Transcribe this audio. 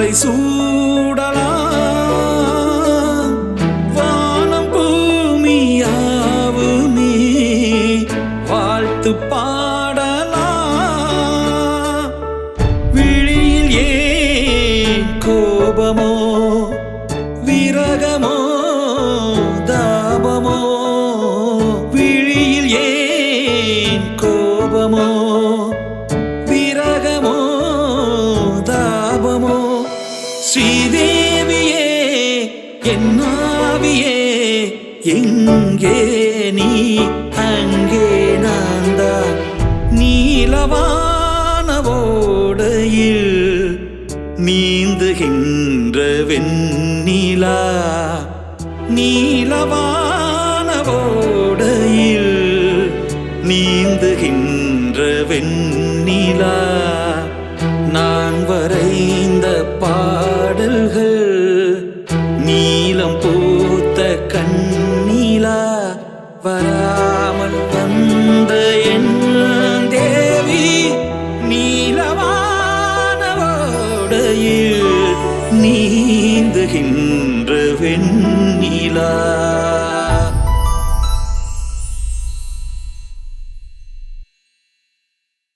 சூடலாம். வானம் பூமியாவுமே வாழ்த்து பாடலாம். விழியில் ஏன் கோபமோ விரகமோ தாபமோ? விழியில் ஏன் கோபமோ? ஸ்ரீதேவியே என்னாவியே எங்கே நீ? அங்கே நான் நீலவானவோடையில் நீந்துகின்ற வெண்ணிலா. நீலவானவோடையில் நீந்துகின்ற வெண்ணிலா. நான் வரைந்த பா நீலம் பூத்த கண்ணீலா வராமல் வந்த என் தேவி நீலவானவோடையில் நீந்துகின்ற வெண்ணிலா.